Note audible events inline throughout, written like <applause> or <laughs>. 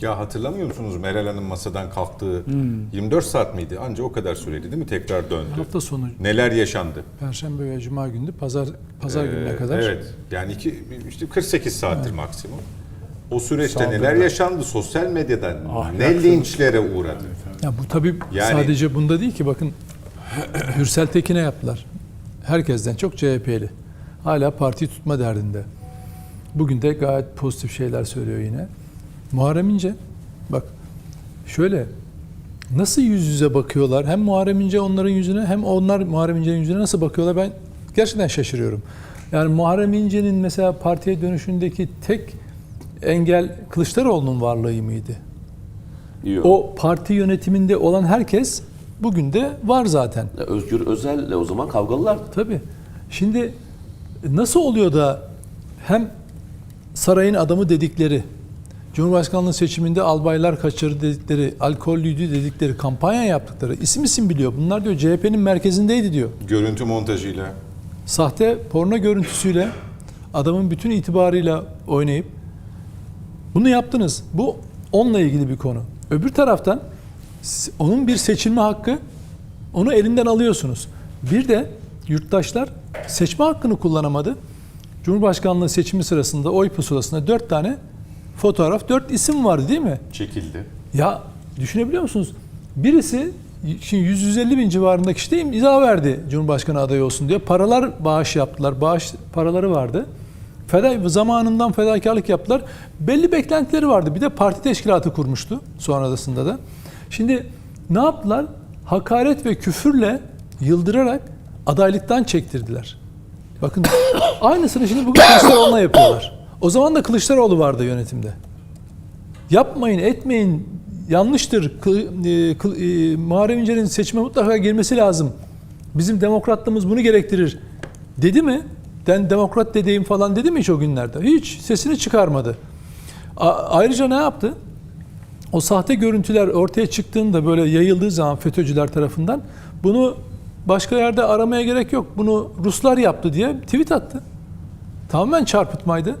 Ya hatırlamıyor musunuz Meral Hanım masadan kalktığı Hmm. 24 saat miydi? Anca o kadar süreli değil mi? Tekrar döndü. Hafta sonu Neler yaşandı? Perşembe ve Cuma günü pazar pazar Ee, gününe kadar. Evet. Yani iki, işte 48 saattir maksimum. O süreçte Saldırılar. neler yaşandı? Sosyal medyadan ne Ahlaksızlık. linçlere uğradı? Ya bu tabii Yani- sadece bunda değil ki bakın <clears throat> Hürsel Tekin'e yaptılar. Herkesten çok CHP'li. Hala parti tutma derdinde. Bugün de gayet pozitif şeyler söylüyor yine. Muharrem İnce bak şöyle nasıl yüz yüze bakıyorlar hem Muharrem İnce onların yüzüne hem onlar Muharrem İnce'nin yüzüne nasıl bakıyorlar ben gerçekten şaşırıyorum. Yani Muharrem İnce'nin mesela partiye dönüşündeki tek engel Kılıçdaroğlu'nun varlığı mıydı? Diyor. O parti yönetiminde olan herkes bugün de var zaten. Ya Özgür Özel'le o zaman kavgalılar. Tabii. Şimdi nasıl oluyor da hem sarayın adamı dedikleri, Cumhurbaşkanlığı seçiminde albaylar kaçırdı dedikleri, alkollüydü dedikleri, kampanya yaptıkları, isim isim biliyor. Bunlar diyor CHP'nin merkezindeydi diyor. Görüntü montajıyla. Sahte porno görüntüsüyle adamın bütün itibarıyla oynayıp bunu yaptınız. Bu onunla ilgili bir konu. Öbür taraftan onun bir seçilme hakkı onu elinden alıyorsunuz. Bir de yurttaşlar seçme hakkını kullanamadı. Cumhurbaşkanlığı seçimi sırasında oy pusulasında dört tane fotoğraf, dört isim vardı değil mi? Çekildi. Ya düşünebiliyor musunuz? Birisi şimdi 100-150 bin civarında kişi de imza verdi Cumhurbaşkanı adayı olsun diye. Paralar bağış yaptılar. Bağış paraları vardı. Feda, zamanından fedakarlık yaptılar. Belli beklentileri vardı. Bir de parti teşkilatı kurmuştu sonrasında da. Şimdi ne yaptılar? Hakaret ve küfürle yıldırarak adaylıktan çektirdiler. Bakın <coughs> aynısını şimdi bugün Kılıçdaroğlu'na yapıyorlar. O zaman da Kılıçdaroğlu vardı yönetimde. Yapmayın, etmeyin, yanlıştır. E, kı, e, Muharrem İnce'nin seçime mutlaka girmesi lazım. Bizim demokratlığımız bunu gerektirir. Dedi mi? Ben demokrat dediğim falan dedi mi hiç o günlerde? Hiç sesini çıkarmadı. A- ayrıca ne yaptı? O sahte görüntüler ortaya çıktığında böyle yayıldığı zaman FETÖ'cüler tarafından bunu başka yerde aramaya gerek yok. Bunu Ruslar yaptı diye tweet attı. Tamamen çarpıtmaydı.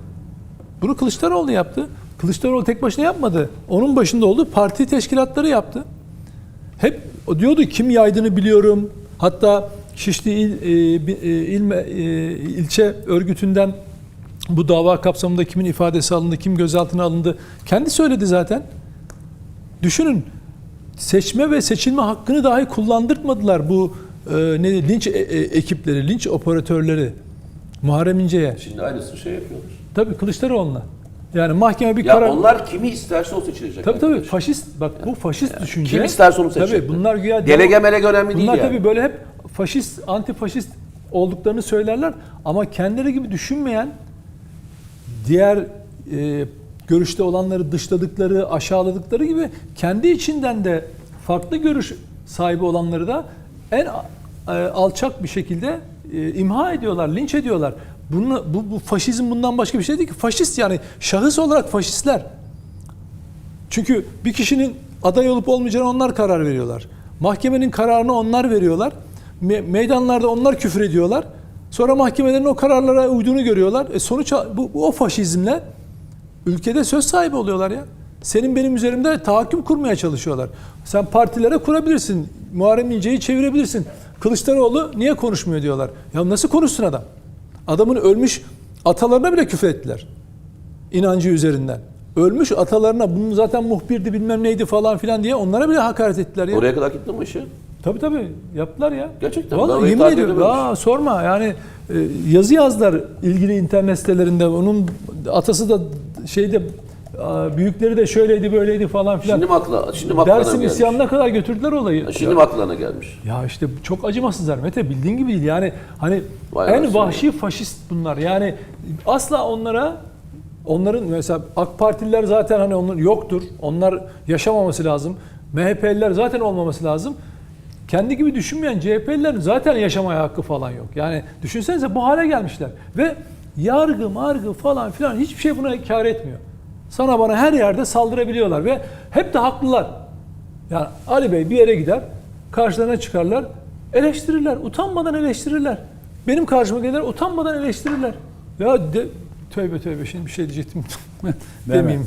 Bunu Kılıçdaroğlu yaptı. Kılıçdaroğlu tek başına yapmadı. Onun başında oldu. Parti teşkilatları yaptı. Hep diyordu kim yaydığını biliyorum. Hatta Şişli İl, e, e, il, e, ilçe örgütünden bu dava kapsamında kimin ifadesi alındı, kim gözaltına alındı. Kendi söyledi zaten. Düşünün seçme ve seçilme hakkını dahi kullandırtmadılar bu e, ne linç e- e- ekipleri, linç operatörleri Muharrem İnce'ye. Şimdi aynısını şey yapıyorlar. Tabii Kılıçdaroğlu'na. Yani mahkeme bir Ya karar... onlar kimi isterse o seçilecek. Tabii tabii arkadaş. faşist bak bu faşist düşünce. Kim isterse onu seçecek. Tabii bunlar güya Delege melege önemli değil Bunlar yani. tabii böyle hep faşist, antifaşist olduklarını söylerler ama kendileri gibi düşünmeyen diğer e, görüşte olanları dışladıkları, aşağıladıkları gibi kendi içinden de farklı görüş sahibi olanları da en e, alçak bir şekilde e, imha ediyorlar, linç ediyorlar. Bunu, bu, bu faşizm bundan başka bir şey değil ki. Faşist yani şahıs olarak faşistler. Çünkü bir kişinin aday olup olmayacağına onlar karar veriyorlar. Mahkemenin kararını onlar veriyorlar. Me- meydanlarda onlar küfür ediyorlar. Sonra mahkemelerin o kararlara uyduğunu görüyorlar. E sonuç bu, bu o faşizmle ülkede söz sahibi oluyorlar ya. Senin benim üzerimde tahakküm kurmaya çalışıyorlar. Sen partilere kurabilirsin. Muharrem İnce'yi çevirebilirsin. Kılıçdaroğlu niye konuşmuyor diyorlar. Ya nasıl konuşsun adam? Adamın ölmüş atalarına bile küfür ettiler inancı üzerinden. Ölmüş atalarına bunun zaten muhbirdi bilmem neydi falan filan diye onlara bile hakaret ettiler ya. Oraya kadar gitti mi işi? Tabii tabii yaptılar ya. Gerçekten, Vallahi yemin ediyorum. Aa, sorma yani e, yazı yazdılar ilgili internet sitelerinde. Onun atası da şeyde büyükleri de şöyleydi böyleydi falan filan. Şimdi mi aklına, şimdi mi Dersim gelmiş? isyanına kadar götürdüler olayı. Şimdi mi aklına gelmiş? Ya işte çok acımasızlar Mete bildiğin gibi değil. Yani hani Vay en vahşi faşist bunlar. Yani asla onlara onların mesela AK Partililer zaten hani onlar yoktur. Onlar yaşamaması lazım. MHP'liler zaten olmaması lazım. Kendi gibi düşünmeyen CHP'lilerin zaten yaşamaya hakkı falan yok. Yani düşünsenize bu hale gelmişler. Ve yargı margı falan filan hiçbir şey buna kar etmiyor. Sana bana her yerde saldırabiliyorlar ve hep de haklılar. Yani Ali Bey bir yere gider, karşılarına çıkarlar, eleştirirler, utanmadan eleştirirler. Benim karşıma gelir, utanmadan eleştirirler. Ya de, tövbe tövbe şimdi bir şey diyecektim. <laughs> Demeyeyim.